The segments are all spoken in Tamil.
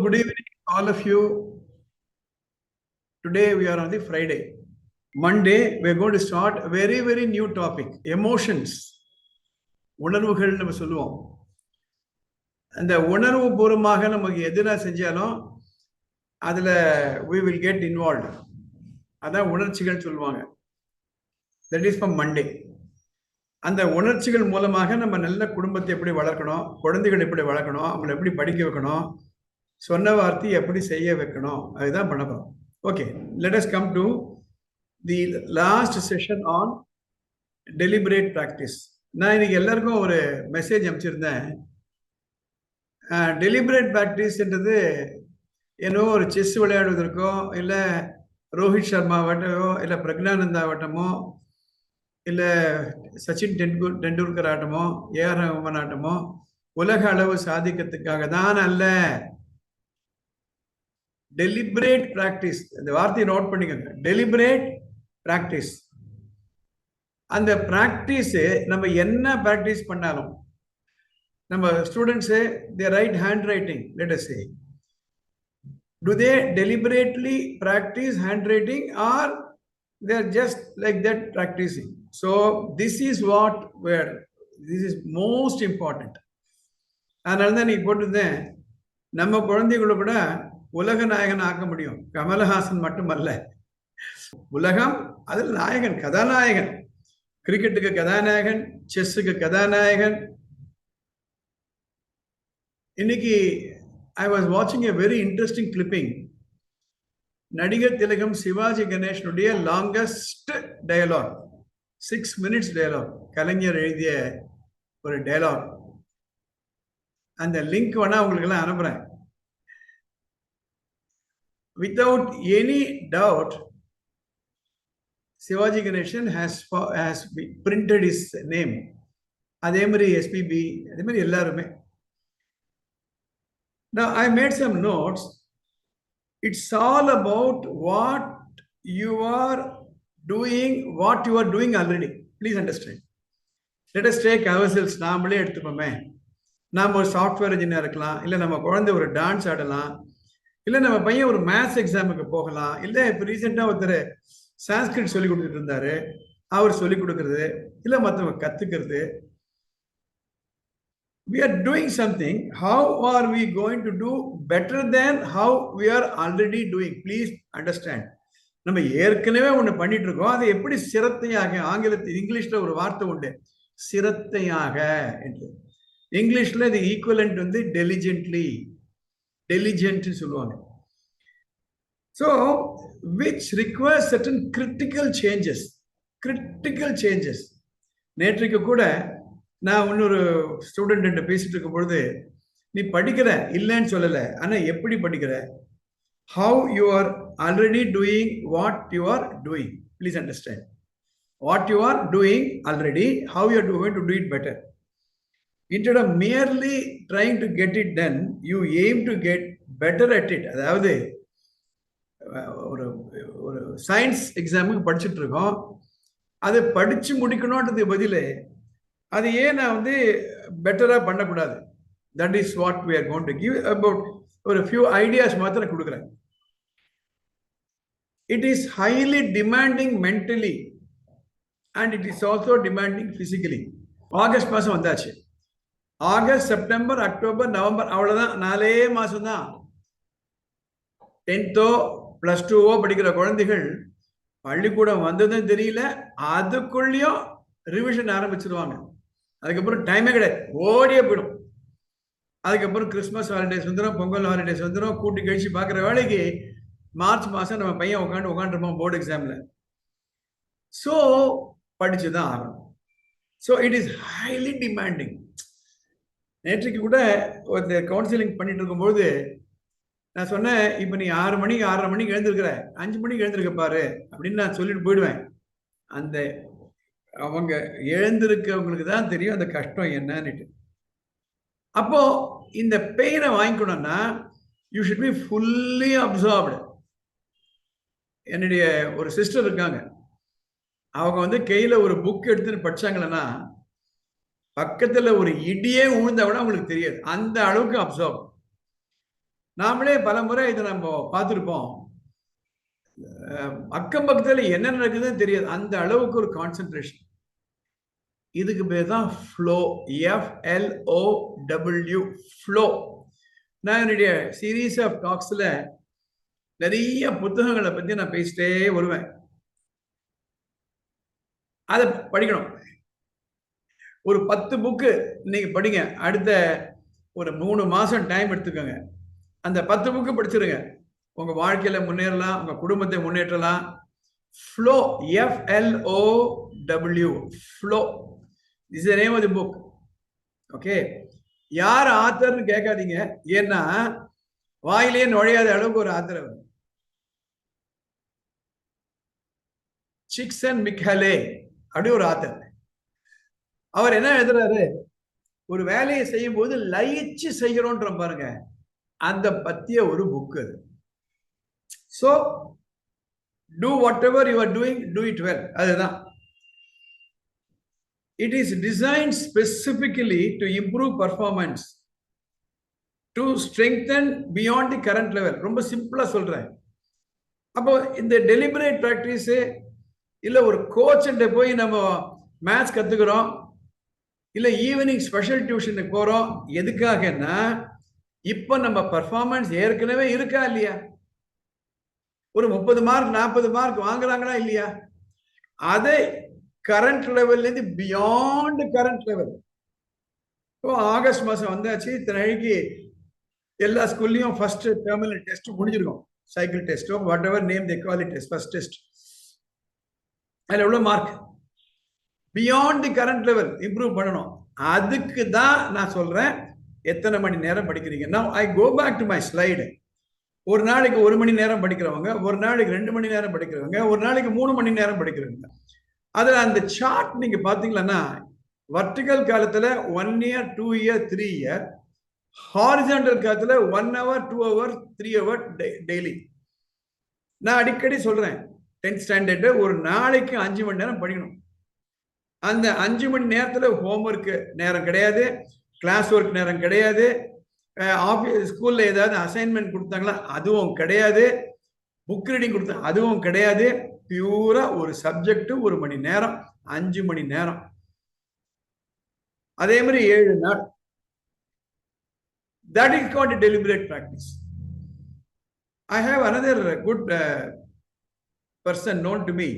Good evening, all of you. Today we are on the Friday. Monday, we are going to start a very, very new topic emotions. உணர்வுகள் நம்ம சொல்லுவோம் அந்த உணர்வு பூர்வமாக நமக்கு எதுனா செஞ்சாலும் அதில் வி வில் கெட் இன்வால்வ் அதான் உணர்ச்சிகள் சொல்லுவாங்க தட் இஸ் ஃப்ரம் மண்டே அந்த உணர்ச்சிகள் மூலமாக நம்ம நல்ல குடும்பத்தை எப்படி வளர்க்கணும் குழந்தைகள் எப்படி வளர்க்கணும் அவங்களை எப்படி படிக்க வைக்கணும் சொன்ன வார்த்தை எப்படி செய்ய வைக்கணும்? அதுதான் பண்ண போகிறோம் okay let us come to the last session on deliberate practice நான் இன்னைக்கு எல்லாருக்கும் ஒரு மெசேஜ் அனுப்பிச்சிருந்தேன். டெலிபரேட் ப்ராக்டிஸ்ன்றது என்னவோ ஒரு செஸ் விளையாடுவதற்கோ இல்லை ரோஹித் சர்மா ஆகட்டமோ இல்லை பிரக்னானந்தா ஆகட்டமோ இல்லை சச்சின் டெண்டுல் டெண்டுல்கர் ஆட்டமோ ஏஆர் ரஹ்மான் ஆட்டமோ உலக அளவு சாதிக்கிறதுக்காக தான் அல்ல. டெலிபரேட் ப்ராக்டிஸ் இந்த வார்த்தையை நோட் பண்ணிக்கோங்க. டெலிபரேட் ப்ராக்டிஸ் அந்த ப்ராக்டிஸு நம்ம என்ன ப்ராக்டிஸ் பண்ணாலும் நம்ம students the right hand writing let say do they deliberately practice handwriting or they're just like that practicing? So this is what where this is most important. அதனால தான் நீ போட்டிருந்தேன். நம்ம குழந்தைகளை கூட உலக நாயகன் ஆக்க முடியும். கமலஹாசன் மட்டுமல்ல. உலகம் அதில் நாயகன் கதாநாயகன். கிரிக்கெட்டுக்கு கதாநாயகன் செஸ்ஸுக்கு கதாநாயகன். இன்னைக்கு ஐ வாஸ் வாட்சிங் எ வெரி இன்ட்ரெஸ்டிங் கிளிப்பிங் நடிகர் திலகம் Sivaji கணேஷனுடைய longest dialogue six minutes dialogue Kalaignar எழுதிய ஒரு டயலாக் அந்த லிங்க் வேணா உங்களுக்கு எல்லாம் அனுப்புறேன். Without any doubt Sivaji Ganesan has has printed his name அதே மாதிரி எஸ்பிபி அதே மாதிரி எல்லாருமே. நான் I made some notes it's all about what you are doing what you are doing already please understand. Let take take ourselves நாமளே எடுத்துப்போமே. நாம் ஒரு சாஃப்ட்வேர் இன்ஜினியர் இருக்கலாம் இல்லை நம்ம குழந்தை ஒரு டான்ஸ் ஆடலாம். இல்லை நம்ம பையன் ஒரு மேத்ஸ் எக்ஸாமுக்கு போகலாம். இல்லை இப்போ ரீசெண்டாக ஒருத்தர் சான்ஸ்கிரிட் சொல்லி கொடுத்துட்டு இருந்தாரு. அவர் சொல்லி கொடுக்கறது. இல்லை மற்றவங்க கற்றுக்கிறது we are doing something. How are we going to do better than how we are already doing? Please understand. நம்ம ஏற்கனவே ஒன்று பண்ணிட்டு இருக்கோம் அதை எப்படி சிரத்தையாக ஆங்கிலத்தில் இங்கிலீஷ்ல ஒரு வார்த்தை உண்டு? சிரத்தையாக என்று. இங்கிலீஷ்ல இது ஈக்குவலண்ட் வந்து டெலிஜென்ட்லி டெலிஜென்ட் சொல்லுவாங்க. So which require certain critical changes critical changes நேற்றைக்கு கூட நான் இன்னொரு ஸ்டூடெண்ட் பேசிட்டு இருக்கும் பொழுது நீ படிக்கிற? இல்லைன்னு சொல்லலை. ஆனால் எப்படி படிக்கிற? How you are already doing what you are doing please understand what you are doing already how you are to to do it better instead of merely trying to get it done you aim to get better at it அதாவது ஒரு ஒரு சயின்ஸ் எக்ஸாமுக்கு படிச்சுட்டு இருக்கோம். அதை படித்து முடிக்கணுன்றது பதில் அது ஏன் நான் வந்து பெட்டராக பண்ணக்கூடாது? That is what we are gonna give about ஒரு ஃபியூ ஐடியாஸ் மாத்திரம் கொடுக்குறேன். It is highly demanding mentally and it is also demanding physically August மாதம் வந்தாச்சு. ஆகஸ்ட் செப்டம்பர் அக்டோபர் நவம்பர் அவ்வளோதான் நாலே மாதம் தான் டென்த்தோ ப்ளஸ் டூவோ படிக்கிற குழந்தைகள் பள்ளிக்கூடம் வந்ததும் தெரியல அதுக்குள்ளேயும் ரிவிஷன் ஆரம்பிச்சிருவாங்க. அதுக்கப்புறம் டைமே கிடையாது. ஓடியே போயிடும். அதுக்கப்புறம் கிறிஸ்மஸ் ஹாலிடேஸ் வந்துடும் பொங்கல் ஹாலிடேஸ் வந்துடும் கூட்டி கழிச்சு பார்க்குற வேலைக்கு மார்ச் மாதம் நம்ம பையன் உட்காந்து உட்காந்துருப்போம் போர்டு எக்ஸாமில் ஸோ படிச்சு தான் ஆகணும். So it is highly demanding நேற்றுக்கு கூட ஒரு கவுன்சிலிங் பண்ணிட்டு இருக்கும்போது நான் சொன்னேன் இப்போ நீ ஆறு மணிக்கு ஆறரை மணிக்கு எழுந்திருக்கிற. அஞ்சு மணிக்கு எழுந்திருக்க பாரு அப்படின்னு நான் சொல்லிட்டு போயிடுவேன். அந்த அவங்க எழுந்திருக்கவங்களுக்கு தான் தெரியும் அந்த கஷ்டம் என்னன்னுட்டு. அப்போ இந்த பெயினை வாங்கிக்கணும்னா you should be fully absorbed என்னுடைய ஒரு சிஸ்டர் இருக்காங்க. அவங்க வந்து கையில் ஒரு புக் எடுத்துன்னு படிச்சாங்களன்னா பக்கத்துல ஒரு இடியே உழுந்தா கூட அவங்களுக்கு தெரியாது. அந்த அளவுக்கு அப்சர்வ் நாமளே பல முறை இதை நம்ம பார்த்துருப்போம். அக்கம் பக்கத்துல என்ன நடக்குதுன்னு தெரியாது. அந்த அளவுக்கு ஒரு கான்சென்ட்ரேஷன் இதுக்கு பேர் தான் ஃப்ளோ எஃப்எல்ஓ டபிள்யூ ஃப்ளோ நான் என்னுடைய சீரீஸ் ஆஃப் டாக்ஸில் நிறைய புத்தகங்களை பற்றி நான் பேசிட்டே வருவேன். அதை படிக்கணும். ஒரு பத்து புக்கு இன்னைக்கு படிங்க. அடுத்த ஒரு மூணு மாதம் டைம் எடுத்துக்கோங்க. அந்த பத்து புக்கு படிச்சிருங்க. உங்கள் வாழ்க்கையில் முன்னேறலாம் உங்கள் குடும்பத்தை முன்னேற்றலாம். Flow F L O W flow is name of the book okay யார் ஆத்தர்னு கேட்காதீங்க. ஏன்னா வாயிலேயே நுழையாத அளவுக்கு ஒரு ஆத்தர் அவர். சிக்ஸன் மிக்கலே அப்படி ஒரு ஆத்தர் அவர் என்ன எழுதுறாரு? ஒரு வேலையை செய்யும் போது லயிச்சு செய்கிறோன்ற பாருங்க. அந்த பத்திய ஒரு புக் அது. So do whatever you are doing do it well அதுதான். It is design specifically to improve performance to strengthen beyond the current level ரொம்ப சிம்பிளாக சொல்கிறேன் அப்போ இந்த டெலிபரேட் ப்ராக்டிஸு இல்லை ஒரு கோச்சுட்ட போய் நம்ம மேத்ஸ் கற்றுக்குறோம் இல்லை ஈவினிங் ஸ்பெஷல் டியூஷனுக்கு போகிறோம் எதுக்காகன்னா இப்போ நம்ம பர்ஃபார்மன்ஸ் ஏற்கனவே இருக்கா இல்லையா? ஒரு முப்பது மார்க் நாற்பது மார்க் வாங்குறாங்களா இல்லையா? அதை கரண்ட் லெவல்லேருந்து பியாண்டு கரண்ட் லெவல் இப்போ ஆகஸ்ட் மாதம் வந்தாச்சு இத்தனைக்கு எல்லா ஸ்கூல்லையும் ஃபர்ஸ்ட் டெர்மினல் டெஸ்ட் முடிஞ்சிருக்கும். Cycle டெஸ்ட்டோ whatever name the quality test first test அதில் எவ்வளோ mark beyond the current level improve பண்ணணும். அதுக்கு தான் நான் சொல்கிறேன் எத்தனை மணி நேரம் படிக்கிறீங்க? நான் I go back to my slide ஒரு நாளைக்கு ஒரு மணி நேரம் படிக்கிறவங்க ஒரு நாளைக்கு ரெண்டு மணி நேரம் படிக்கிறவங்க ஒரு நாளைக்கு மூணு மணி நேரம் படிக்கிறவங்க. அதில் அந்த சார்ட் நீங்கள் பார்த்தீங்களன்னா வர்டிகல் காலத்தில் one year two year three year horizontal காலத்தில் one hour two hour three hour daily நான் அடிக்கடி சொல்கிறேன் டென்த் ஸ்டாண்டர்டு ஒரு நாளைக்கு அஞ்சு மணி நேரம் படிக்கணும். அந்த அஞ்சு மணி நேரத்தில் ஹோம்ஒர்க்கு நேரம் கிடையாது. கிளாஸ் ஒர்க் நேரம் கிடையாது. ஆஃபீஸ் ஸ்கூலில் ஏதாவது அசைன்மெண்ட் கொடுத்தாங்களா அதுவும் கிடையாது. புக் ரீடிங் கொடுத்தாங்க அதுவும் கிடையாது. பியூரா ஒரு சப்ஜெக்ட் ஒரு மணி நேரம் அஞ்சு மணி நேரம். அதே மாதிரி ஏழு நாள். That is called deliberate practice I have another good person known to me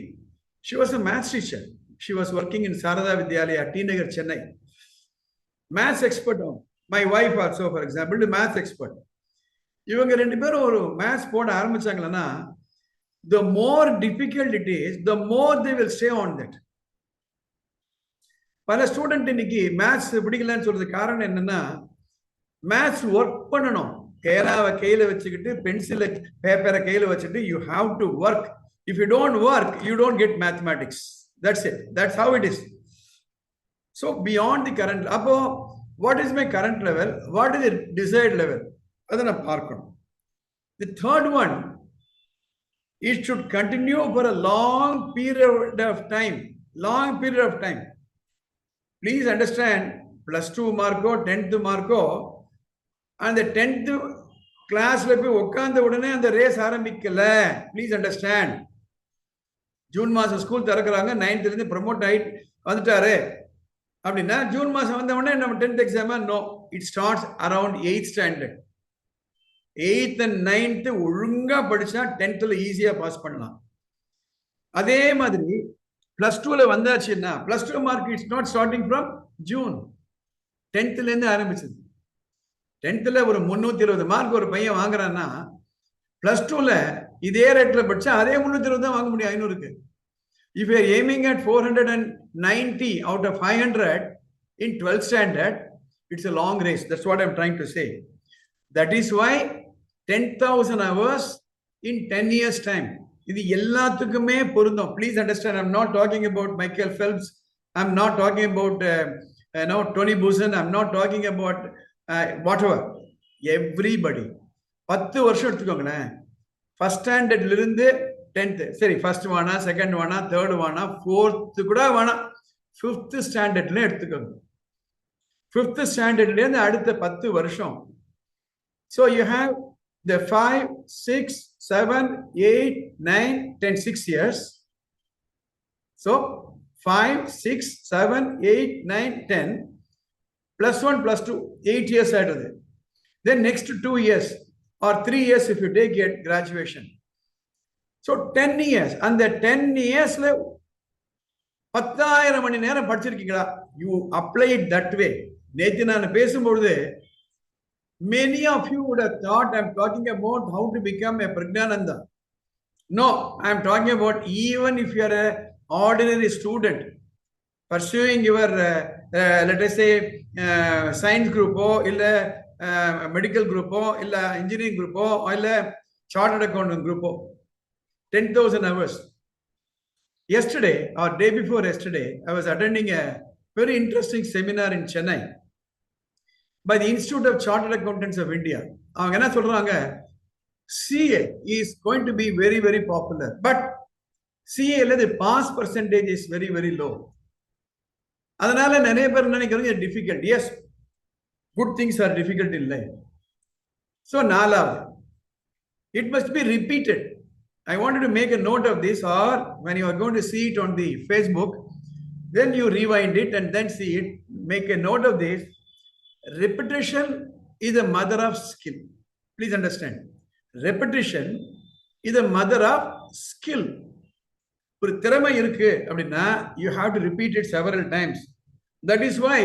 she was a maths teacher She was working in Sarada Vidyalaya, T Nagar, Chennai. Maths expert my wife also for example maths expert இவங்க ரெண்டு பேரும் ஒரு மேத்ஸ் போட ஆரம்பிச்சாங்களன்னா the more difficult it is the more they will stay on that பல ஸ்டூடெண்ட் இன்னைக்கு மேத்ஸ் பிடிக்கலன்னு சொல்றது காரணம் என்னன்னா மேத்ஸ் ஒர்க் பண்ணணும். பேனாவை கையில் வச்சுக்கிட்டு பென்சிலை பேப்பரை கையில் வச்சுட்டு you have to work if you don't work you don't get mathematics. That's it that's how it is so beyond the current அப்போ what is my current level what is desired level அதை நான் பார்க்கணும் the third one it should continue for a long period of time long period of time please understand plus two Marco tenth மார்க்கோ அந்த டென்த்து கிளாஸில் போய் உட்காந்த உடனே அந்த ரேஸ் ஆரம்பிக்கல ப்ளீஸ் அண்டர்ஸ்டாண்ட் ஜூன் மாதம் ஸ்கூல் திறக்கிறாங்க நைன்த்லேருந்து ப்ரமோட் ஆகி வந்துட்டாரு. அப்படின்னா ஜூன் மாதம் வந்த நம்ம tenth exam no it starts around eighth standard eighth and ninth ஒழுங்காக படித்தா டென்த்தில் ஈஸியாக பாஸ் பண்ணலாம். அதே மாதிரி ப்ளஸ் டூவில் வந்தாச்சுன்னா plus two mark it's not starting from June டென்த்துலேருந்து ஆரம்பிச்சது. டென்த்தில் ஒரு முந்நூற்றி இருபது மார்க் ஒரு பையன் வாங்குறான்னா ப்ளஸ் டூவில் இதே ரேட்டில் படிச்சா அதே முன்னூத்தி இருபது தான் வாங்க முடியும் ஐநூறுக்கு. If you're aiming at four hundred and ninety out of five hundred in twelfth standard it's a long race that's what I'm trying to say that is why ten thousand hours in ten years time இது எல்லாத்துக்குமே பொருந்தும். Please understand I'm not talking about Michael Phelps I'm not talking about no Tony Buzan I'm not talking about whatever everybody பத்து வருஷம் எடுத்துக்கோங்களேன். ஃபர்ஸ்ட் ஸ்டாண்டர்ட்லேருந்து டென்த்து சரி ஃபர்ஸ்ட் வேணா செகண்ட் வேணா தேர்டு வேணா ஃபோர்த்து கூட வேணாம் ஃபிஃப்த்து ஸ்டாண்டர்ட்லேயும் எடுத்துக்கோங்க ஃபிஃப்த்து ஸ்டாண்டர்ட்லேருந்து அடுத்த பத்து வருஷம் so you have the five six seven eight nine ten six years so five six seven eight nine ten plus one plus two eight years ஆகிடுது then next two years or three years if you take it graduation. So ten years அந்த டென் 10 பத்தாயிரம் மணி நேரம் படிச்சிருக்கீங்களா யூ அப்ளை தட் வே நேற்று நான் பேசும்பொழுது many of you would thought I'm talking about how to become a Praggnanandhaa no I am talking about even if you are a ordinary student pursuing your let's a science குரூப்போ இல்லை மெடிக்கல் குரூப்போ இல்லை இன்ஜினியரிங் குரூப்போ இல்லை chartered accountant குரூப்போ ten thousand hours yesterday or day before yesterday I was attending a very interesting seminar in Chennai by the institute of chartered accountants of India அவங்க என்ன சொல்றாங்க CA is going to be very very popular but சிஏலது pass percentage is very very low அதனால நிறைய பேர் நினைக்கிறது difficult yes good things are difficult in life so நாலாவது it must be repeated I wanted to make a note of this or when you are going to see it on the Facebook then you rewind it and then see it make a note of this repetition is a mother of skill please understand repetition is a mother of skill ஒரு திறமை இருக்கு அப்படின்னா you have to repeat it several times that is why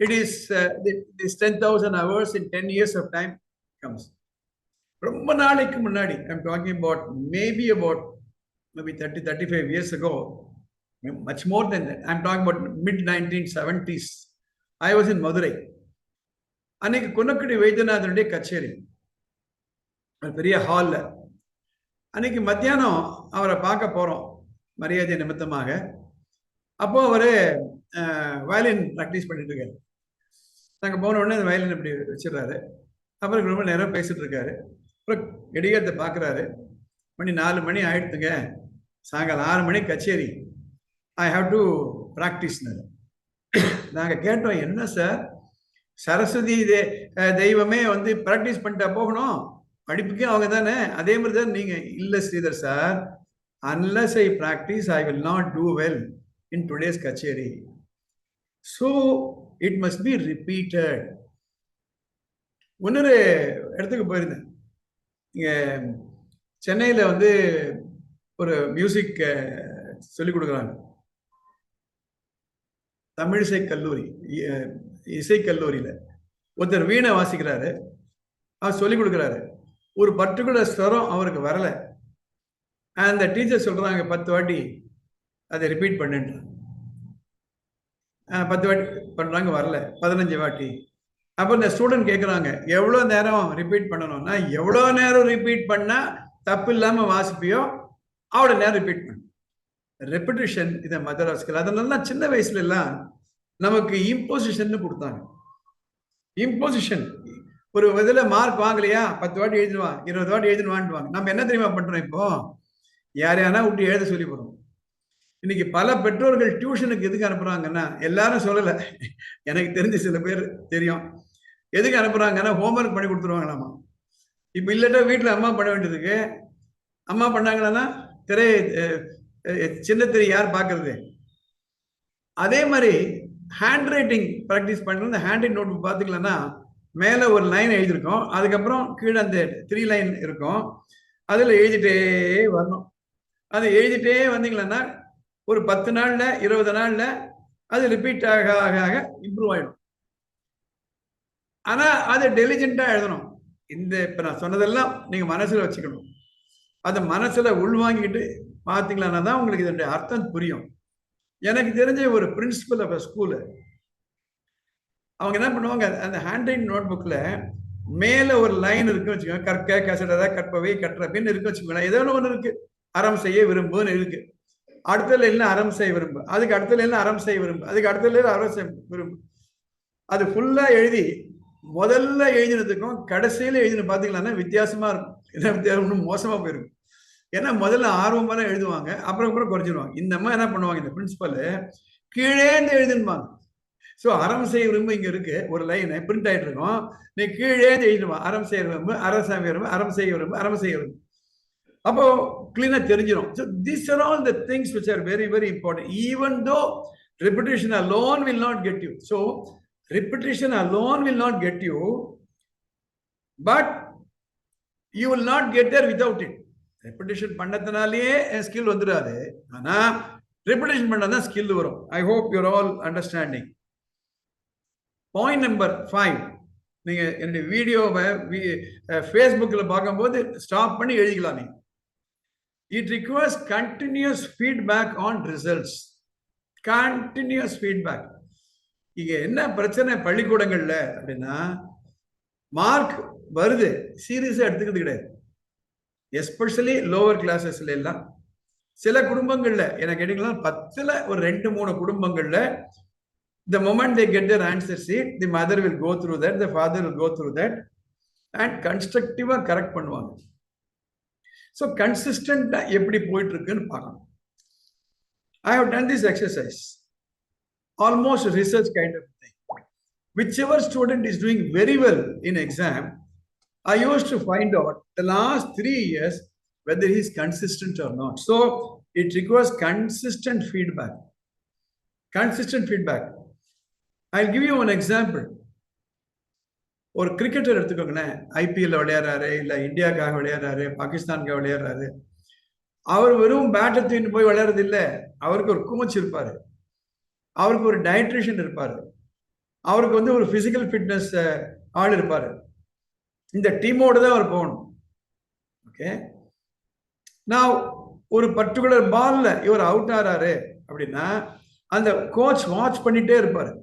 It is this ten thousand hours in ten years of time comes ரொம்ப நாளைக்கு முன்னாடி I'm talking about maybe about maybe thirty thirty five years ago much more than that I'm talking about mid nineteen seventies I was in Madurai அன்னைக்கு குன்னக்குடி வைத்தியநாதனுடைய கச்சேரி. ஒரு பெரிய ஹாலில் அன்னைக்கு மத்தியானம் அவரை பார்க்க போகிறோம் மரியாதை நிமித்தமாக. அப்போ அவர் வயலின் ப்ராக்டிஸ் பண்ணிட்டு இருக்காரு. நாங்கள் போன உடனே அந்த வயலின் இப்படி வச்சிடுறாரு. அப்புறம் ரொம்ப நேரம் பேசிட்டு இருக்காரு அப்புறம் இடையத்தை பார்க்குறாரு மணி நாலு மணி ஆயிடுத்துங்க. சாயங்காலம் ஆறு மணி கச்சேரி. ஐ ஹாவ் டு ப்ராக்டிஸ்னர் நாங்கள் கேட்டோம் என்ன சார்? சரஸ்வதி தே தெய்வமே வந்து ப்ராக்டிஸ் பண்ணிட்டா போகணும். படிப்புக்கே அவங்க தானே. அதே மாதிரி தான் நீங்கள் இல்லை Sridhar sir. Unless I practise I will not do well in today's kutcheri. So it must be repeated இன்னொரு இடத்துக்கு போயிருந்தேன். இங்கே சென்னையில் வந்து ஒரு மியூசிக் சொல்லிக் கொடுக்குறாங்க. தமிழிசை கல்லூரி இசை ஒருத்தர் வீணை வாசிக்கிறாரு. அவர் சொல்லிக் கொடுக்குறாரு. ஒரு பர்டிகுலர் ஸ்வரம் அவருக்கு வரலை. அந்த டீச்சர் சொல்கிறாங்க பத்து வாட்டி அதை ரிப்பீட் பண்ணுன்றாங்க பத்து வாட்டி பண்ணுறாங்க வரல. பதினஞ்சு வாட்டி. அப்போ இந்த ஸ்டூடெண்ட் கேட்குறாங்க எவ்வளோ நேரம் ரிப்பீட் பண்ணணும்னா எவ்வளோ நேரம் ரிப்பீட் பண்ணால் தப்பு இல்லாமல் வாசிப்பியோ அவ்வளோ நேரம் ரிப்பீட் பண்ணு. ரெப்பிட்டேஷன் இதை மதர் ஸ்கில் அதனால சின்ன வயசுல எல்லாம் நமக்கு இம்போசிஷன் கொடுத்தாங்க. இம்போசிஷன் ஒரு இதில் மார்க் வாங்கலையா பத்து வாட்டி எழுதிடுவான் இருபது வாட்டி எழுதிடுவான்ட்டுவாங்க நம்ம என்ன தெரியுமா பண்ணுறோம் இப்போ? யார் யாரா விட்டு எழுத சொல்லி போகிறோம் இன்னைக்கு பல பெற்றோர்கள் டியூஷனுக்கு எதுக்கு அனுப்புறாங்கன்னா எல்லாரும் சொல்லலை. எனக்கு தெரிஞ்ச சில பேர் தெரியும். எதுக்கு அனுப்புறாங்கன்னா ஹோம்ஒர்க் பண்ணி கொடுத்துருவாங்களாமா. இப்போ இல்லட்டா வீட்டில் அம்மா பண்ண வேண்டியதுக்கு அம்மா பண்ணாங்கன்னா திரை சின்ன திரை யார் பார்க்கறது அதே மாதிரி ஹேண்ட் ரைட்டிங் ப்ராக்டிஸ் பண்ணுறது அந்த ஹேண்ட் ரைட் நோட் புக் பார்த்துக்கலன்னா மேலே ஒரு லைன் எழுதியிருக்கோம். அதுக்கப்புறம் கீழே அந்த த்ரீ லைன் இருக்கும். அதில் எழுதிட்டே வரணும். அது எழுதிட்டே வந்தீங்களன்னா ஒரு பத்து நாளில் இருபது நாளில் அது ரிப்பீட் ஆக ஆக ஆக இம்ப்ரூவ் ஆகிடும் ஆனால் அது டெலிஜென்ட்டாக எழுதணும். இந்த இப்போ நான் சொன்னதெல்லாம் நீங்கள் மனசில் வச்சுக்கணும். அதை மனசில் உள்வாங்கிட்டு பார்த்தீங்களான்னா தான் உங்களுக்கு இதனுடைய அர்த்தம் புரியும். எனக்கு தெரிஞ்ச ஒரு பிரின்சிபல் ஆஃப் ஸ்கூலு அவங்க என்ன பண்ணுவாங்க அந்த ஹேண்ட் ரைட் நோட் புக்கில் மேலே ஒரு லைன் இருக்குன்னு வச்சுக்கோங்க. கற்க கசடத கற்பவை கற்றபின்னு இருக்குன்னு வச்சுக்கோங்களேன். ஏதோ ஒன்று இருக்கு. அறம் செய்ய விரும்புன்னு இருக்கு. அடுத்த லைன்ல அறம் செய்ய விரும்பு அதுக்கு அடுத்த இல்லை அறம் செய்ய விரும்பு அதுக்கு அடுத்ததுல அறம் செய்ய விரும்பு அது ஃபுல்லா எழுதி முதல்ல எழுதினதுக்கும் கடைசியில எழுதின பாத்தீங்கன்னா வித்தியாசமா இருக்கும். என்ன வித்தியாசம்? மோசமா போயிருக்கும். ஏன்னா முதல்ல ஆர்வமான எழுதுவாங்க அப்புறம் கூட குறைச்சிருவாங்க இந்த மாதிரி என்ன பண்ணுவாங்க இந்த பிரின்சிபல் கீழே இருந்து எழுதுன்பாங்க ஸோ அறம் செய்ய விரும்பு இங்க இருக்கு ஒரு லைன் பிரிண்ட் ஆயிட்டு இருக்கும். நீ கீழே எழுதிடுவான் அறம் செய்ய விரும்பு அரசாங்க விரும்பு அறம் செய்ய விரும்பு அறம் செய்ய விரும்பு. அப்போ கிளீனா தெரிஞ்சிடும் so this are all the things which are very very important even though repetition will not get you so so repetition alone will not get you but you will not get there without it repetition பண்ணதுனாலேயே skill வந்துடாது ஆனால் ரெப்புடேஷன் பண்ணாதான் ஸ்கில் வரும். I hope you're all understanding point number five நீங்கள் என்னுடைய வீடியோவை ஃபேஸ்புக்கில் பார்க்கும்போது ஸ்டாப் பண்ணி எழுதிக்கலாம். நீங்கள் it requires continuous feedback on results continuous feedback இங்க என்ன பிரச்சனை பள்ளிக்கூடங்கள்ல அப்படின்னா மார்க் வருது. சீரியஸா எடுத்துக்கிறது கிடையாது. எஸ்பெஷலி லோவர் கிளாஸஸ்ல எல்லாம். சில குடும்பங்கள்ல எனக்கு கேட்டீங்கன்னா பத்துல ஒரு ரெண்டு மூணு குடும்பங்கள்ல the moment they get their answer sheet the mother will go through that the father will go through that and கன்ஸ்ட்ரக்டிவா correct பண்ணுவாங்க. ஸோ கன்சிஸ்டண்டா எப்படி போயிட்டு இருக்குன்னு பார்க்கணும் I have done this exercise, almost research kind of thing. Whichever student is doing very well in exam, I used to find out the last three years whether he's consistent or not. So it requires consistent feedback. Consistent feedback. I'll give you an example. ஒரு கிரிக்கெட்டர் எடுத்துக்கோங்களேன். ஐபிஎல்ல விளையாடுறாரு இல்லை இந்தியாவுக்காக விளையாடுறாரு பாகிஸ்தானுக்காக விளையாடுறாரு. அவர் வெறும் பேட்டை தூக்கிட்டு போய் விளையாடுறது இல்லை. அவருக்கு ஒரு கோச் இருப்பார். அவருக்கு ஒரு டயட்ரிஷியன் இருப்பார். அவருக்கு வந்து ஒரு ஃபிசிக்கல் ஃபிட்னஸ் ஆள் இருப்பார். இந்த டீமோட தான் அவர் போகணும். ஓகே நான் ஒரு பர்டிகுலர் பால்ல இவர் அவுட் ஆறாரு அப்படின்னா அந்த கோச் வாட்ச் பண்ணிகிட்டே இருப்பார்.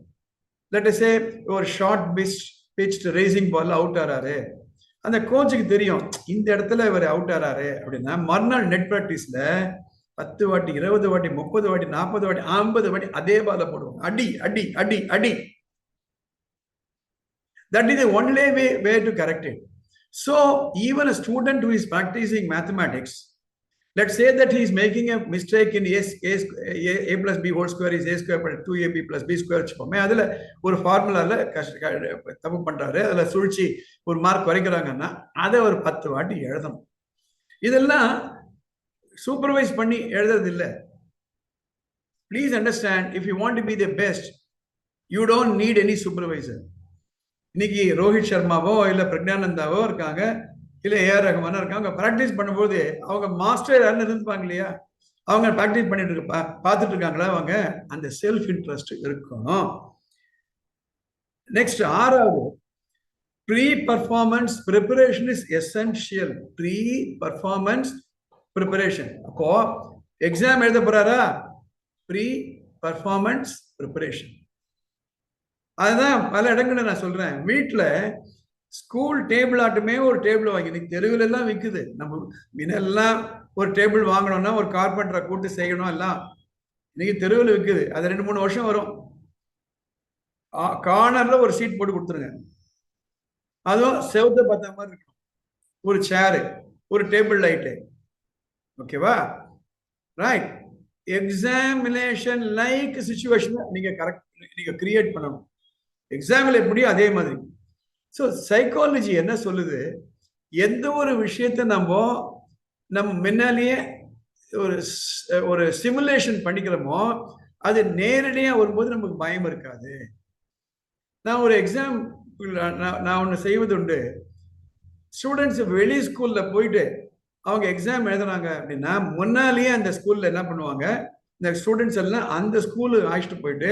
லெட் சே ஒரு ஷார்ட் பிஸ்ட் பிச் ரேசிங் பால்ல அவுட் ஆறாரு. அந்த கோச்சுக்கு தெரியும் இந்த இடத்துல இவர் அவுட் ஆறாரு அப்படின்னா மறுநாள் நெட் ப்ராக்டிஸ்ல பத்து வாட்டி இருபது வாட்டி முப்பது வாட்டி நாற்பது வாட்டி ஐம்பது வாட்டி அதே பால போடுவோம் அடி அடி அடி அடி. That is only way way to correct it so even a student who is practising mathematics let's say that he is making a mistake in a, a, a, a plus b whole square is a square but 2ab plus b square வச்சுப்போமே அதுல ஒரு ஃபார்முலால தப்பு பண்றாரு. அதுல சுழிச்சு ஒரு மார்க் குறைக்கிறாங்கன்னா அதை ஒரு பத்து வாட்டி எழுதணும். இதெல்லாம் சூப்பர்வைஸ் பண்ணி எழுதுறது இல்லை please understand if you want to be the best you don't need any supervisor இன்னைக்கு ரோஹித் சர்மாவோ இல்லை பிரக்ஞானந்தாவோ இருக்காங்க. இல்லை ஏஆர் ரஹ்மானோ இருக்காங்க. ப்ராக்டிஸ் பண்ணும்போது அவங்க மாஸ்டர் யாருன்னு இருந்துப்பாங்க இல்லையா? அவங்க ப்ராக்டிஸ் பண்ணிட்டு இருக்க பார்த்துட்டு இருக்காங்களா அவங்க? அந்த செல்ஃப் இன்ட்ரெஸ்ட் இருக்கும். நெக்ஸ்ட் ஆறாவது pre performance preparation is essential pre performance preparation அப்போ எக்ஸாம் எழுத போறாரா? ப்ரீ பர்ஃபார்மன்ஸ் ப்ரிப்பரேஷன் அதுதான் பல இடங்களில் நான் சொல்றேன். வீட்டில் ஸ்கூல் டேபிள் ஆட்டமே ஒரு டேபிள் வாங்கி இன்னைக்கு தெருவில் எல்லாம் விற்குது நம்ம முன்னெல்லாம் ஒரு டேபிள் வாங்கணும்னா ஒரு கார்பெண்டரை கூட்டு செய்யணும் எல்லாம். இன்னைக்கு தெருவில் விற்குது அது ரெண்டு மூணு வருஷம் வரும். கார்னர்ல ஒரு சீட் போட்டு கொடுத்துருங்க. அதுவும் செவத்த பார்த்த மாதிரி இருக்கும். ஒரு சேரு ஒரு டேபிள் லைட்டு ஓகேவா ரைட் எக்ஸாமினேஷன் லைக் சுச்சுவேஷனை நீங்க கரெக்ட் நீங்க கிரியேட் பண்ணணும். எக்ஸாம்பிள் எப்படியும் அதே மாதிரி. ஸோ சைக்காலஜி என்ன சொல்லுது? எந்த ஒரு விஷயத்த நம்ம நம்ம முன்னாலேயே ஒரு ஒரு சிமுலேஷன் பண்ணிக்கிறோமோ அது நேரடியாக வரும்போது நமக்கு பயம் இருக்காது. நான் ஒரு எக்ஸாம் நான் ஒன்று செய்வது உண்டு. ஸ்டூடெண்ட்ஸ் வெளி ஸ்கூலில் போயிட்டு அவங்க எக்ஸாம் எழுதுனாங்க அப்படின்னா முன்னாலேயே அந்த ஸ்கூலில் என்ன பண்ணுவாங்க? இந்த ஸ்டூடெண்ட்ஸ் எல்லாம் அந்த ஸ்கூலு அழைச்சிட்டு போயிட்டு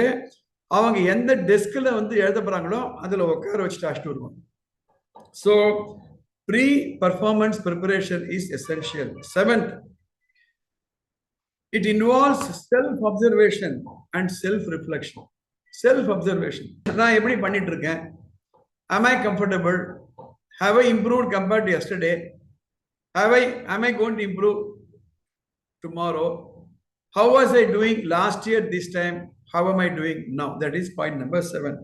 அவங்க எந்த டெஸ்கில் வந்து எழுத போகிறாங்களோ அதில் உட்கார வச்சுட்டு அழைச்சிட்டு வருவாங்க so pre performance preparation is essential seventh it involves self observation and self reflection self observation நான் எப்படி பண்ணிட்டு இருக்கேன் am I comfortable? Have I improved compared to yesterday? Have I am I going to improve tomorrow? How was I doing last year this time? How am I doing now? That is point number seven.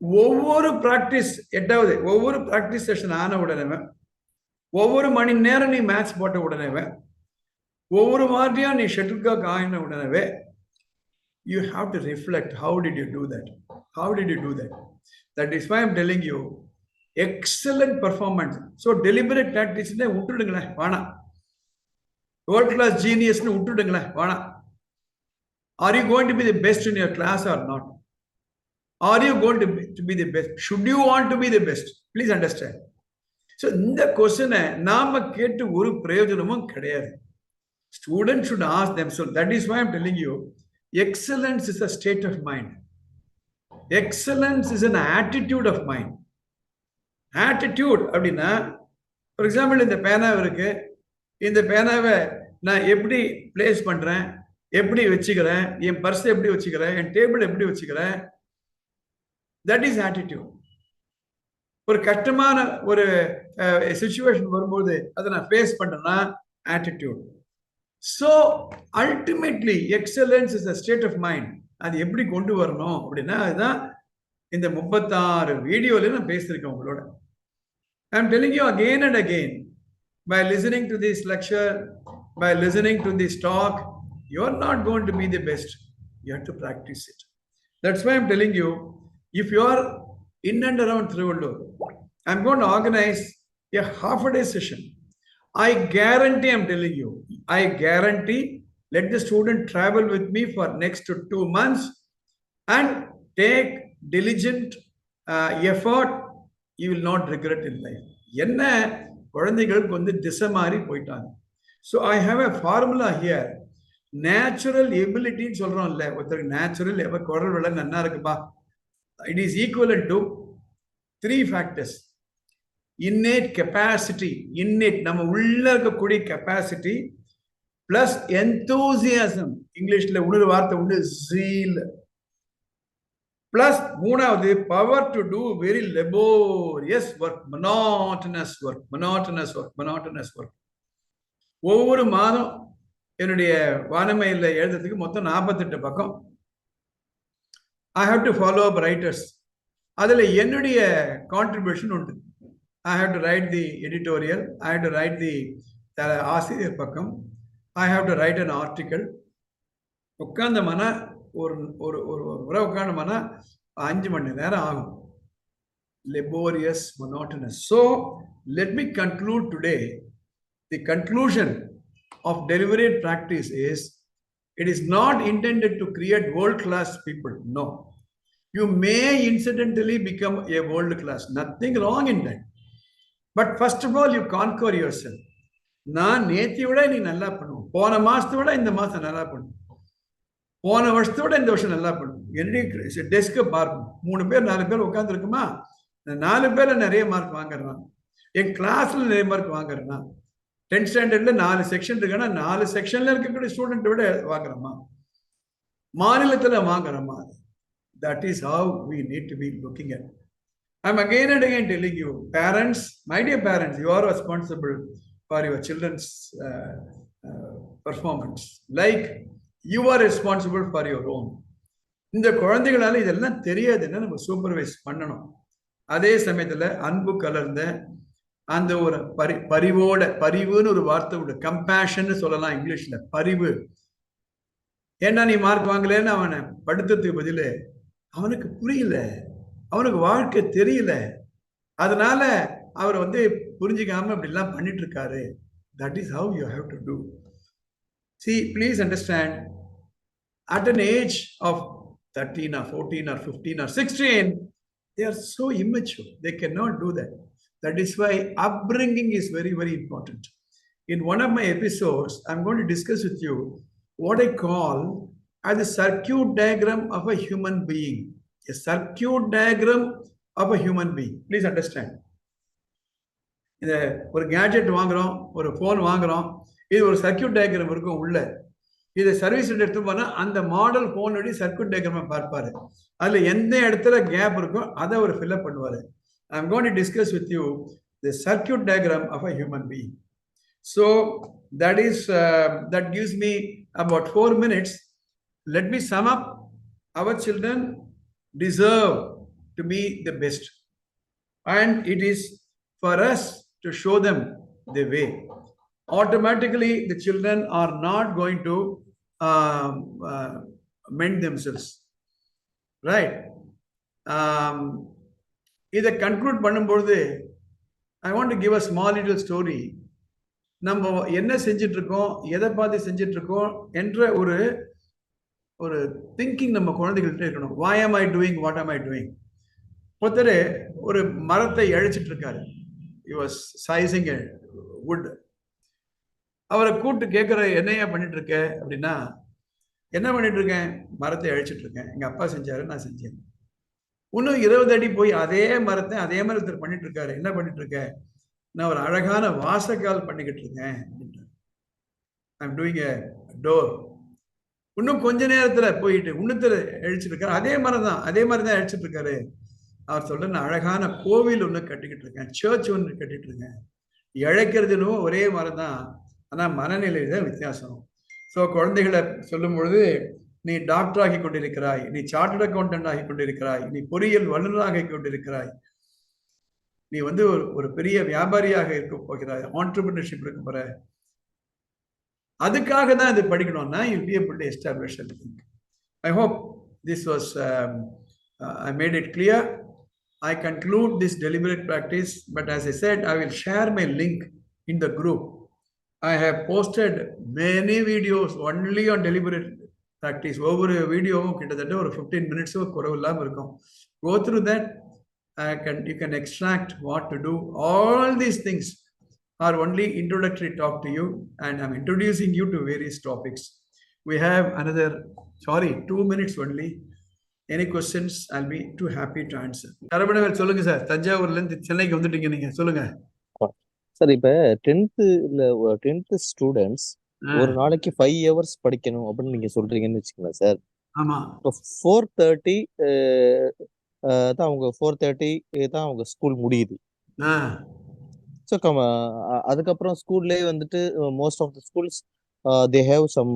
ஒவ்வொரு ப்ராக்டிஸ் எட்டாவது ஒவ்வொரு ப்ராக்டிஸ் செஷன் ஆன உடனே ஒவ்வொரு மணி நேரம் நீ மேட்ச் போட்ட உடனேவன் ஒவ்வொரு மாதிரியும் நீ ஷட்டில்காக் ஆயின உடனே you have to reflect how did you do that how did you do that that is why am telling you excellent performance so deliberate டாக்டிக்ஸ்னே விட்டுடுங்களேன் வேணாம் வேர்ல்ட் கிளாஸ் ஜீனியஸ்னு விட்டுடுங்களேன் வேணாம் are you going to be the best in your class or not are you going to to be the best should you want to be the best please understand so இந்த கொஸ்டினை நாம கேட்டு ஒரு பிரயோஜனமும் கிடையாது. Student should ask them so that is why I'm telling you excellence is a state of mind excellence is an attitude of mind attitude அப்படின்னா ஃபார் எக்ஸாம்பிள் இந்த பேனாவிற்கு இருக்கு. இந்த பேனாவை நான் எப்படி பிளேஸ் பண்றேன்? எப்படி வச்சுக்கிறேன்? என் பர்ஸ் எப்படி வச்சுக்கிறேன்? என் டேபிள் எப்படி வச்சுக்கிறேன்? தட் இஸ் ஆட்டிடியூட் ஒரு கஷ்டமான ஒரு சுச்சுவேஷன் வரும்போது அதை நான் ஃபேஸ் பண்றேன்னா attitude so ultimately excellence is a state of mind அது எப்படி கொண்டு வரணும் அப்படின்னா அதுதான் இந்த முப்பத்தாறு வீடியோலையும் நான் பேசியிருக்கேன் உங்களோட. I am telling you again and again By listening to this lecture by listening to this talk you are not going to be the best you have to practise it that's why I'm telling you if you are in and around Trivallur, I'm going to organize a half a day session. I guarantee, I'm telling you, I guarantee, let the student travel with me for next to two months and take diligent uh, effort. You will not regret in life. என்ன குழந்தைகளுக்கு வந்து திசை மாறி போயிட்டாங்க. So I have a formula here natural எபிலிட்டின்னு சொல்றோம்ல ஒருத்தருக்கு நேச்சுரல் எப்ப குரல் விட நன்னா இருக்குப்பா? It is equal to three factors innate capacity innate நம்ம உள்ள இருக்கக்கூடிய கெப்பாசிட்டி பிளஸ் எந்தூசியாசம் இங்கிலீஷில் இன்னொரு வார்த்தை உண்டு ஜீல் பிளஸ் மூணாவது power to do very laborious work monotonous work monotonous work monotonous work ஒவ்வொரு மாதம் என்னுடைய வானமையில் எழுதுறதுக்கு மொத்தம் நாற்பத்தெட்டு பக்கம். I have to follow up writers அதில் என்னுடைய கான்ட்ரிபியூஷன் உண்டு. I have to write the editorial I have to write the ஆசிரியர் பக்கம். I have to write an article உட்காந்தமான ஒரு ஒரு ஒரு முறை உட்காந்தமான அஞ்சு மணி நேரம் ஆகும் laborious monotonous so let me conclude today the conclusion of delivery practice is It is not intended to create world class people. No. You may incidentally become a world class. Nothing wrong in that. But first of all, you conquer yourself. நான் நேத்தி விட நீ நல்லா பண்ணுவோம் போன மாசத்தை விட இந்த மாசம் நல்லா பண்ணும் போன வருஷத்தோட இந்த வருஷம் நல்லா பண்ணும். என்னுடைய டெஸ்க்கை பார்க்கணும் மூணு பேர் நாலு பேர் உட்காந்துருக்குமா நாலு பேர்ல நிறைய மார்க் வாங்குறான். என் கிளாஸ்ல நிறைய மார்க் வாங்குறேன்னா டென்த் ஸ்டாண்டர்ட்ல நாலு செக்ஷன் இருக்குன்னா நாலு செக்ஷன்ல இருக்கக்கூடிய ஸ்டூடெண்ட் விட வாங்குறோமா? மாநிலத்தில் வாங்குறோமா? That is how we need to be looking at I'm again and again telling you parents my dear parents you are responsible for your children's performance like you are responsible for your own இந்த குழந்தைகளால இதெல்லாம் தெரியாதுன்னு நம்ம சூப்பர்வைஸ் பண்ணணும். அதே சமயத்துல அன்பு கலர்ந்த அந்த ஒரு பரி பரிவோட பரிவுன்னு ஒரு வார்த்தை உண்டு. கம்பேஷன் சொல்லலாம் இங்கிலீஷ்ல. பரிவு. ஏன்னா நீ மார்க் வாங்கலன்னு அவனை படுத்ததுக்கு பதில் அவனுக்கு புரியல. அவனுக்கு வாழ்க்கை தெரியல. அதனால அவர் வந்து புரிஞ்சுக்காம இப்படிலாம் பண்ணிட்டு இருக்காரு. That is how you have to do See please understand at an age of thirteen or fourteen or fifteen or sixteen they are so immature they can not do that That is why upbringing is very, very important. In one of my episodes, I'm going to discuss with you what I call as a circuit diagram of a human being. A circuit diagram of a human being. Please understand. இந்த ஒரு கேஜெட் வாங்குறோம் ஒரு ஃபோன் வாங்குறோம் இது ஒரு சர்க்கியூட் டயக்ராம் இருக்கும் உள்ள இதை சர்வீஸ் எடுத்து போனால் அந்த மாடல் போனடி சர்க்கியூட் டயக்ராமை பார்ப்பார் அதில் எந்த இடத்துல கேப் இருக்கோ அதை அவர் ஃபில்அப் பண்ணுவார் I am gonna discuss with you the circuit diagram of a human being so that is that gives me about four minutes let me sum up our children deserve to be the best and it is for us to show them the way Automatically, the children are not going to um, uh, mend themselves. Right? Um, இதை கன்க்ளூட் பண்ணும்பொழுது I want to give a small little story நம்ம என்ன செஞ்சுட்டு இருக்கோம் எதை பார்த்து செஞ்சுட்டு இருக்கோம் என்ற ஒரு ஒரு திங்கிங் நம்ம குழந்தைகள்கிட்ட இருக்கணும். வாய் ஆம் ஐ டூயிங் வாட் ஆம் ஐ டூயிங் ஒருத்தர் ஒரு மரத்தை அழிச்சிட்டு இருக்காரு வாஸ் சைசிங் வுட் அவரை கூப்பிட்டு கேட்குற என்னையா பண்ணிட்டு இருக்க அப்படின்னா என்ன பண்ணிட்டு இருக்கேன் மரத்தை அழிச்சிட்டு இருக்கேன் எங்க அப்பா செஞ்சாரு நான் செஞ்சேன். இன்னும் இருபது அடி போய் அதே மரத்தை அதே மாதிரி ஒருத்தர் பண்ணிட்டு இருக்காரு என்ன பண்ணிட்டு இருக்க நான் ஒரு அழகான வாசக்கால் பண்ணிக்கிட்டு இருக்கேன் ஐம் டூயிங் எ டோர் இன்னும் கொஞ்ச நேரத்துல போயிட்டு இன்னொருத்தர் அழிச்சிட்டு இருக்காரு அதே மரம் தான் அதே மாதிரி தான் அழிச்சிட்டு இருக்காரு அவர் சொல்ற நான் அழகான கோவில் ஒன்று கட்டிக்கிட்டு இருக்கேன் சர்ச் ஒன்று கட்டிட்டு இருக்கேன் இழைக்கிறதுனும் ஒரே மரம் தான் ஆனால் மனநிலை தான் வித்தியாசம். ஸோ குழந்தைகளை சொல்லும் பொழுது நீ டாக்டர் ஆகி கொண்டிருக்கிறாய் நீ சார்ட்டர்ட் அக்கௌண்டன்ட் ஆகி கொண்டிருக்கிறாய் நீ பொறியியல் வல்லுநராக கொண்டிருக்கிறாய். நீ வந்து ஒரு ஒரு பெரிய வியாபாரியாக இருக்க போகிறாய் ஆண்டர்பிரினர்ஷிப் இருக்க போற. அதுக்காக தான் இது படிக்கணும்னா you be able to establish I hope this was I made it clear I conclude this deliberate practice, but as I said, I will share my link in the group. I have posted many videos only on deliberate practice ஒவ்வொரு வீடியோவும் கிட்டத்தட்ட ஒரு ஃபிஃப்டீன் மினிட்ஸும் குறைவு இல்லாமல் இருக்கும். Go through that I can you can extract what to do all these things are only introductory talk to you and I'm introducing you to various topics. We have another, sorry, two minutes only. Any questions I'll be too happy to answer கரபணவேல் சொல்லுங்க சார் தஞ்சாவூர்ல இருந்து சென்னைக்கு வந்துட்டீங்க நீங்க. சொல்லுங்க. சார் இப்ப டென்த்து இல்ல டென்த் ஸ்டூடெண்ட்ஸ் ஒரு நாளைக்கு ஃபைவ் ஹவர்ஸ் படிக்கணும் அப்படின்னு நீங்க சொல்றீங்கன்னு வச்சுக்கோங்களேன் சார். இப்போ ஃபோர் தேர்ட்டி தான் அவங்க ஃபோர் தேர்ட்டி தான் அவங்க ஸ்கூல் முடியுது. ஸோ அதுக்கப்புறம் ஸ்கூல்லே வந்துட்டு most of the schools they have some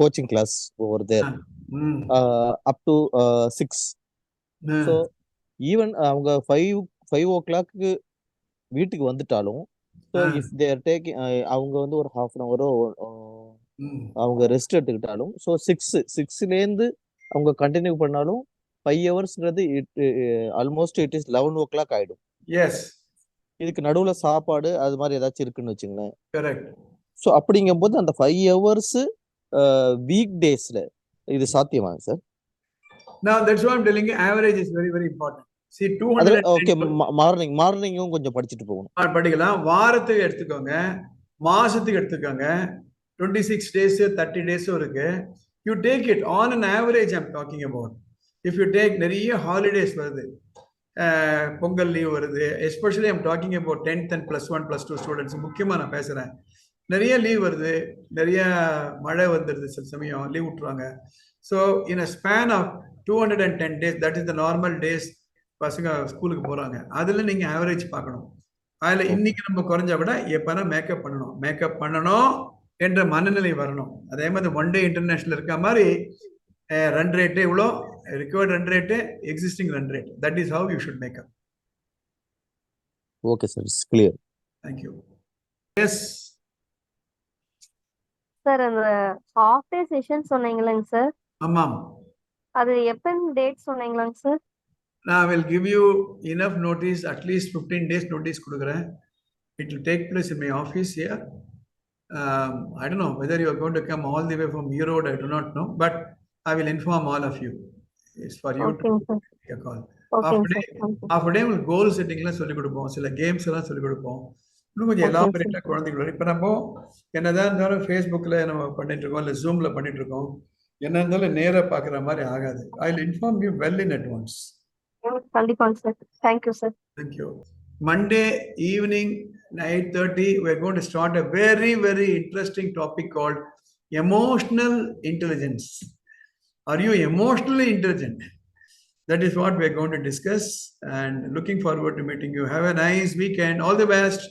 coaching class over there up to six so even அவங்க ஃபைவ் ஃபைவ் ஓ கிளாக்கு வீட்டுக்கு வந்துட்டாலும். இஃப் தேர் டேக்கிங் அவங்க வந்து ஒரு ஹாஃப் அன் ஹவரோ ம். அவங்க ரெஸ்ட் எடுத்துக்கிட்டாலும் ஸோ சிக்ஸ் சிக்ஸ்லேருந்து அவங்க கண்டினியூ பண்ணாலும் five ஹவர்ஸ்ங்கிறது it almost it is eleven o'clock ஆகிடும் Yes, இதுக்கு நடுவில் சாப்பாடு அது மாதிரி ஏதாச்சும் இருக்குன்னு வச்சுங்களேன் correct. ஸோ அப்படிங்கும்போது அந்த ஃபைவ் ஹவர்ஸ் வீக் டேஸ்ல இது சாத்தியமாங்க sir Now that's why I'm telling you, average is very, important. See, அதில் ஓகே 210 மார்னிங் மார்னிங்கும் கொஞ்சம் படிச்சுட்டு போகணும். படிக்கலாம். வாரத்துக்கு எடுத்துக்கோங்க. மாசத்துக்கு எடுத்துக்கோங்க. டுவெண்ட்டி சிக்ஸ் டேஸ் தேர்ட்டி டேஸும் இருக்கு. You take it on an average I'm talking about if you take நிறைய ஹாலிடேஸ் வருது. பொங்கல் லீவ் வருது. Especially I'm talking about tenth and plus one plus two students முக்கியமாக நான் பேசுகிறேன் நிறைய லீவ் வருது. நிறைய மழை வந்துடுது சில சமயம். லீவ் விட்டுருவாங்க. So in a span of two hundred and ten days that is the normal days பசங்க ஸ்கூலுக்கு போகிறாங்க அதில் நீங்கள் ஆவரேஜ் பார்க்கணும். அதில் இன்னைக்கு நம்ம குறைஞ்சா கூட எப்பனா மேக்கப் பண்ணணும். மேக்கப் பண்ணணும் என்ற மனநிலை வரணும். அதே மாதிரி ஒன் டே இன்டர்நேஷனல் இருக்க மாதிரி ரன் ரேட்டு இவ்வளோ required run rate existing run rate that is how you should make up okay sir it's clear thank you yes sir அந்த ஹாஃப் டே செஷன் சொன்னீங்களேங்க சார் ஆமாம். அது எப்பன்னு டேட் சொன்னீங்களாங்க சார் நான் will give you enough notice at least fifteen days notice கொடுக்குறேன். It will take place in my office here I don't know whether you going to come all the way from Erode I do not know but I will inform all of you it's for you to call. Sir thank you off day உங்களுக்கு கோல் செட்டிங்லாம் சொல்லிக் கொடுப்போம். சில கேம்ஸ் எல்லாம் சொல்லிக் கொடுப்போம். இன்னும் கொஞ்சம் எலாபரேட்டாக குழந்தைங்களோட. இப்போ நம்ம என்னதான் இருந்தாலும் ஃபேஸ்புக்கில் நம்ம பண்ணிட்டு இருக்கோம் இல்லை ஜூமில் பண்ணிட்டு இருக்கோம். என்ன இருந்தாலும் நேராக பார்க்குற மாதிரி ஆகாது. I inform you well in advance Sir. Thank you, sir. Thank you. Monday evening, 9.30, we're going to start a very, very interesting topic called emotional intelligence. Are you emotionally intelligent? That is what we're going to discuss and looking forward to meeting you. Have a nice weekend. All the best.